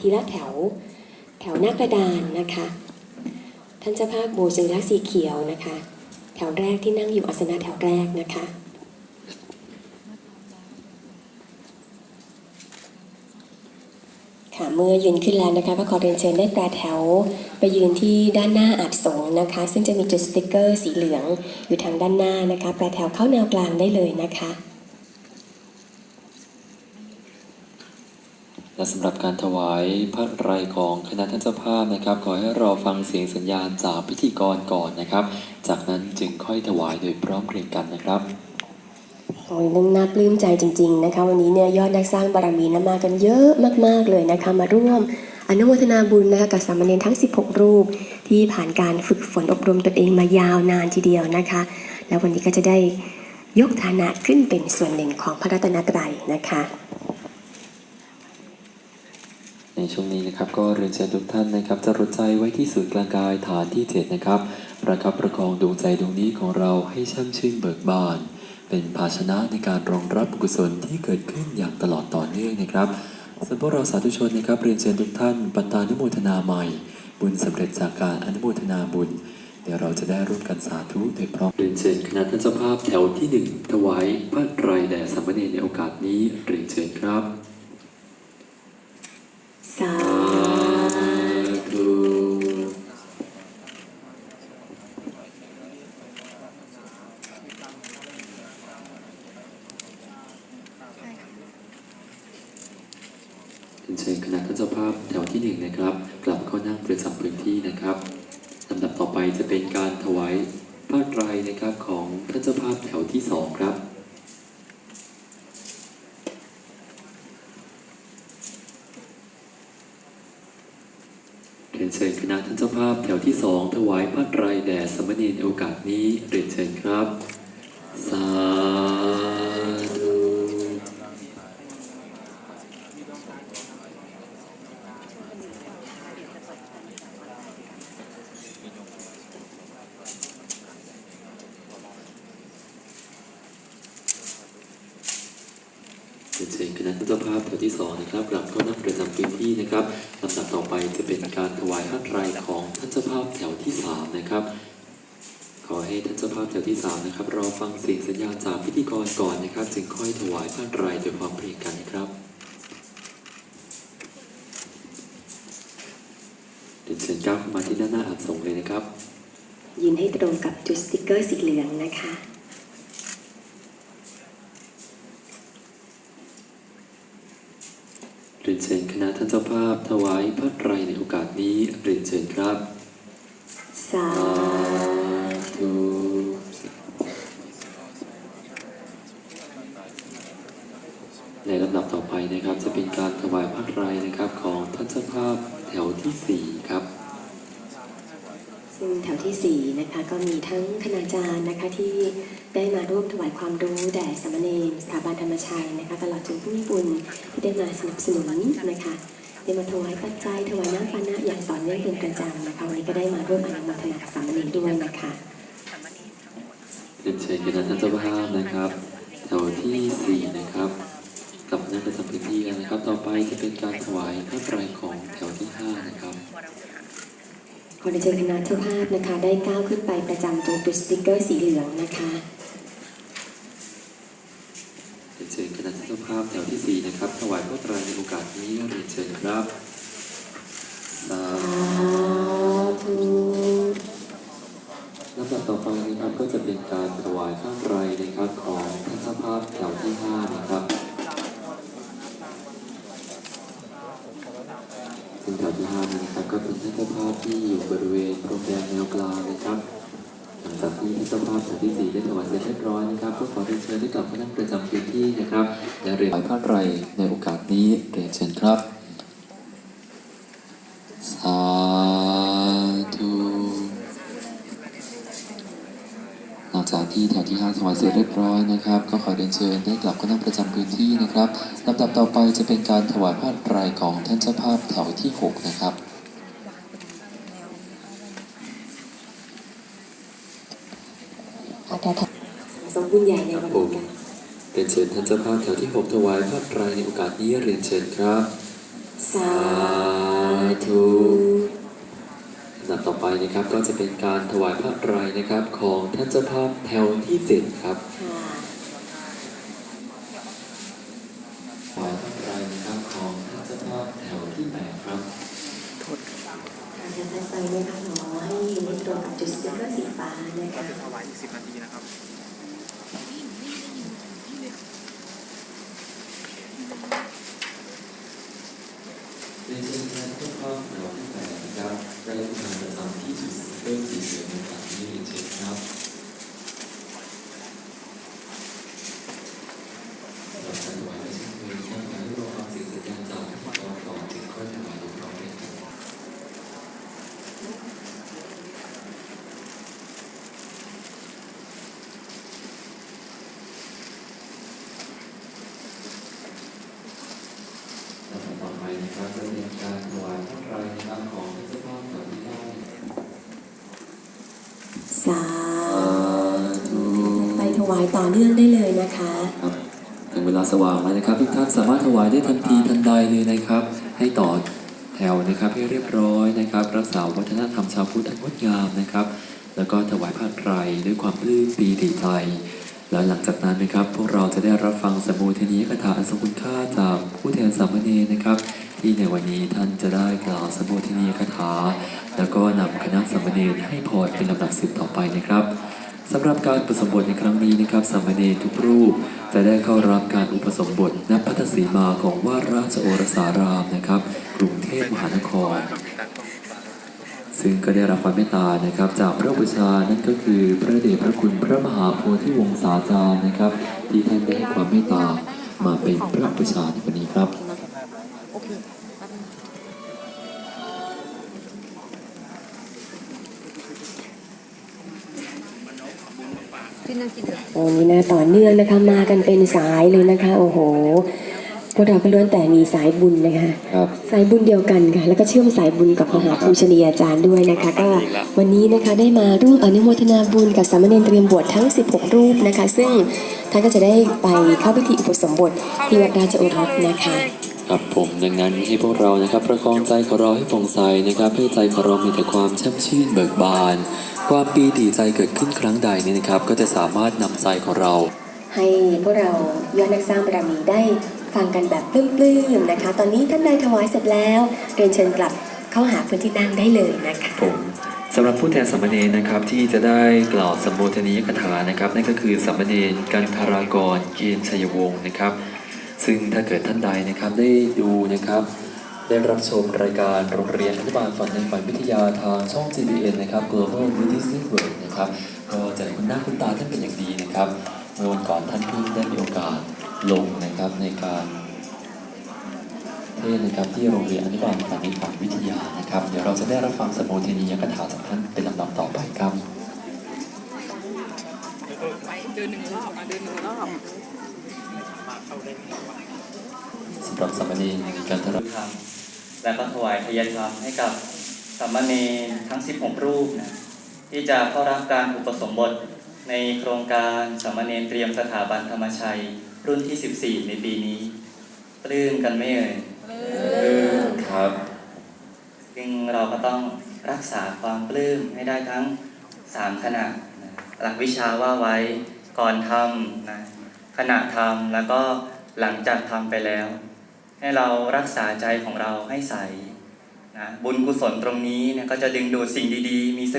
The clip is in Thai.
ทีละแถว แถวหน้ากระดานนะคะ ท่านเจ้าภาพโบสัญลักษณ์สีเขียวนะคะ แถวแรกที่นั่งอยู่อาสนะแถวแรกนะคะค่ะเมื่อยืนขึ้นแล้วนะคะก็ขอเรียนเชิญได้แปรแถวไปยืนที่ด้านหน้าอาจสงนะคะ ซึ่งจะมีจุดสติกเกอร์สีเหลืองอยู่ทางด้านหน้านะคะ แปรแถวเข้าแนวกลางได้เลยนะคะ และสำหรับการถวายพระไรของคณะท่านเจ้าภาพนะครับ ขอให้รอฟังเสียงสัญญาณจากพิธีกรก่อนนะครับ จากนั้นจึงค่อยถวายโดยพร้อมเพรียงกันนะครับโอ้ยนึกน่าปลื้มใจจริง ๆ นะคะ วันนี้เนี่ยยอดนักสร้างบารมีนะมากันเยอะมากๆเลยนะคะมาร่วมอนุโมทนาบุญนะคะกับสามเณรทั้ง 16 รูป ที่ผ่านการฝึกฝนอบรมตนเองมายาวนานทีเดียวนะคะ แล้ววันนี้ก็จะได้ยกฐานะขึ้นเป็นส่วนหนึ่งของพระรัตนตรัยนะคะ ในช่วงนี้นะครับก็เรียนเชิญทุกท่านนะครับจะรดใจไว้ที่ศูนย์กลางกายฐานที่ 7 นะครับ ประคับประคองดวงใจดวงนี้ของเราให้ช่ำชื่นเบิกบาน เป็นภาชนะในการรองรับกุศลที่เกิดขึ้นอย่างตลอดต่อเนื่องนะครับส่วนพวกเราสาธุชนนะครับเรียนเชิญทุกท่านปัตตานุโมทนาใหม่ บุญสำเร็จจากการอนุโมทนาบุญ เดี๋ยวเราจะได้ร่วมกันสาธุโดยพร้อมเรียนเชิญคณะท่านเจ้าภาพแถวที่หนึ่งถวายพระไตรแด่สามเณรในโอกาสนี้เรียนเชิญครับ เรนเชิญคณะท่านเจ้าภาพแถวที่หนึ่งนะครับ กลับเข้านั่งประจำพื้นที่นะครับลำดับต่อไปจะเป็นการถวายผ้าไตรนะครับของท่านเจ้าภาพแถวที่สองครับเรียนเชิญคณะท่านเจ้าภาพแถวที่สองถวายผ้าไตรแด่สมณรในโอกาสนี้เรียนเชิญครับสา เรียนเชิญคณะท่านเจ้าภาพแถวที่สองนะครับกลับเข้านั่งประจำพื้นที่นะครับลำดับต่อไปจะเป็นการถวายผ้าไตรของท่านเจ้าภาพแถวที่สามนะครับ ขอให้ท่านเจ้าภาพแถวที่สามนะครับรอฟังเสียงสัญญาณจากพิธีกรก่อนนะครับ จึงค่อยถวายผ้าไตรโดยความเพรียงกันนะครับเรียนเชิญก้าวเข้ามาที่ด้านหน้าอัดส่งเลยนะครับ ยืนให้ตรงกับจุดสติ๊กเกอร์สีเหลืองนะคะ รียนเชิญคณะท่านเจ้าภาพ ถวายผ้าไตรในโอกาสนี้เรียนเชิญครับ สาธุในลำดับต่อไปนะครับจะเป็นการถวายผ้าไตรนะครับของท่านเจ้าภาพแถวที่สี่ครับซึ่งแถวที่สี่นะคะก็มีทั้งคณาจารย์นะคะที่ได้มาร่วมถวายความรู้ แด่สามเณรสถาบันธรรมชัยนะคะตลอดจนผู้มีบุญที่ได้มาสนับสนุนนะคะได้มาถวายปัจจัยถวายน้ำปานะอย่างต่อเนื่องเป็นประจำนะคะวันนี้ก็ได้มาร่วมอนุโมทนากับสามเณรด้วยนะคะเรียนเชิญคณะท่านเจ้าภาพนะครับแถวที่สี่นะครับกลับนั่งประจำพื้นที่กันนะครับ ต่อไปจะเป็นการถวายผ้าไตรของแถวที่ห้านะครับขอเรียนเชิญคณะเจ้าภาพนะคะได้ก้าวขึ้นไปประจำตรงจุดสติ๊กเกอร์สีเหลืองนะคะ เรียนเชิญคณะเจ้าภาพแถวที่สี่นะ ครับถวายพระไตรในโอกาสนี้เรียนเชิญครับสาธุลำดับต่อไปนะครับก็จะเป็นการถวายผ้าไรนะครับของท่านเจ้าภาพแถวที่ห้านะครับซึ่งแถวที่ห้านี้นะครับก็เป็นท่านเจ้าภาพที่อยู่บริเวณโรงแรมแนวกลางนะครับ หลังจากที่เจ้าภาพแถวที่สี่ได้ถวายเสร็จเรียบร้อยนะครับก็ขอเรียนเชิญให้กลับมานั่งประจำพื้นที่นะครับและเรียนผ้าไตรในโอกาสนี้เรียนเชิญครับสาธุหลังจากที่แถวที่5ถวายเสร็จเรียบร้อยนะครับ ก็ขอเรียนเชิญได้กลับก็นั่งประจำพื้นที่นะครับลำดับต่อไปจะเป็นการถวายผ้าไตรของท่านเจ้าภาพแถวที่6นะครับ อาจารย์สมบุญใหญ่ในวันนี้กันเรียนเชิญท่านเจ้าภาพแถวที่6ถวายผ้าไตรในโอกาสนี้เรียนเชิญครับสสาธุลำดับต่อไปนะครับก็จะเป็นการถวายพระไตรนะครับของท่านเจ้าภาพแถวที่เจ็ดครับ ค่ะ ถวายพระไตรนะครับของท่านเจ้าภาพแถวที่แปดครับ การจะไปนะคะขอให้เลขตรงกับจุดสติ๊กเกอร์สีฟ้านะคะ ถวายอีกสิบนาทีนะครับ เรียนเชิญท่านเจ้าภาพแถวที่แปดนะครับได้มาประจำที่จุดเริ่มสีเหลืองในครั้งนี้เรียนเชิญครับเราจะถวายไม่ใช่เพียงแค่การรวมความสิ่งสัญญาจากที่เราต่อจึงค่อยถวายลงเราเองครับ ลำดับ ต่อไปนะครับจะเป็นการถวายพระไตรนะครับของพระเจ้าพ่อแถได้สาธุไปถวายต่อเนื่องได้เลยนะคะครับถึงเวลาสว่างแล้วนะครับทุกท่านสามารถถวายได้ทันทีทันใดเลยนะครับ ให้ต่อแถวนะครับให้เรียบร้อยนะครับ รักษาวัฒนธรรมชาวพุทธอันงดงามนะครับ แล้วก็ถวายผ้าไตรด้วยความปลื้มปีติใจแล้วหลังจากนั้นนะครับ พวกเราจะได้รับฟังสมุทนียคาถาอันทรงคุณค่าจากผู้แทนสามเณรนะครับ ที่ในวันนี้ท่านจะได้กล่าวสมุทนีคาถา แล้วก็นำคณะสามเณรให้พรเป็นลำดับสืบต่อไปนะครับสำหรับการอุปสมบทในครั้งนี้นะครับสามเณรทุกรูป จะได้เข้ารับการอุปสมบทณพัทธสีมาของวาดราชโอรสารามนะครับ กรุงเทพมหานคร ซึ่งก็ได้รับความเมตตานะครับ จากพระบูชานั่นก็คือพระเดชพระคุณพระมหาโพธิวงศาจารย์นะครับ ที่ท่านได้ให้ความเมตตามาเป็นพระบูชาในวันนี้ครับ โอ้นี่นะต่อเนื่องนะคะมากันเป็นสายเลยนะคะ โอ้โหพวกเราก็ล้วนแต่มีสายบุญนะคะ ครับ สายบุญเดียวกันค่ะ แล้วก็เชื่อมสายบุญกับมหาภูชนียาจารย์ด้วยนะคะ ก็วันนี้นะคะได้มาร่วมอนุโมทนาบุญกับสามเณรเตรียมบวชทั้ง 16 รูปนะคะ ซึ่งท่านก็จะได้ไปเข้าพิธีอุปสมบทที่วัดราชโอรสนะคะ ครับผมดังนั้นให้พวกเรานะครับประคองใจของเราให้ผ่องใสนะครับให้ใจของเรามีแต่ความแช่มชื่นเบิกบาน ความปีติใจเกิดขึ้นครั้งใดเนี่ยนะครับ ก็จะสามารถนำใจของเรา ให้พวกเรายอดนักสร้างบารมีได้ฟังกันแบบปลื้มๆนะคะ ตอนนี้ท่านใดถวายเสร็จแล้วเรียนเชิญกลับเข้าหาพื้นที่นั่งได้เลยนะคะผมสำหรับผู้แทนสามเณรนะครับที่จะได้กล่าวสมโภชนียกถานะครับนั่นก็คือสามเณรกันทารากรเกณฑ์ชัยวงศ์นะครับ ซึ่งถ้าเกิดท่านใดนะครับได้ดูนะครับ ได้รับชมรายการโรงเรียนอนุบาลฝันในฝันวิทยาทางช่อง GBN นะครับ Global Business Network นะครับ ก็จะคุ้นหน้าคุ้นตาท่านเป็นอย่างดีนะครับเมื่อวันก่อนท่านเพิ่งได้มีโอกาสลงนะครับในการเทศนะครับที่โรงเรียนอนุบาลฝันในฝันวิทยานะครับ เดี๋ยวเราจะได้รับฟังสมโภชนียกถาจากท่านเป็นลำดับต่อไปครับเดินหนึ่งรอบมาเดินหนึ่งรอบสำหรับสามเณรกันทรธรรม และก็ถวายทายธรรมให้กับสามเณรทั้ง 16 รูปนะที่จะเข้ารับการอุปสมบทในโครงการสามเณรเตรียมสถาบันธรรมชัย รุ่นที่ 14 ในปีนี้ปลื้มกันไหม่เอ่ยครับจึงเราก็ต้องรักษาความปลื้มให้ได้ทั้ง 3 ขณะนะหลักวิชาว่าไว้ก่อนทำนะขณะทำแล้วก็หลังจากทำไปแล้ว ให้เรารักษาใจของเราให้ใสนะบุญกุศลตรงนี้เนี่ยก็จะดึงดูดสิ่งดีๆ มีสิริ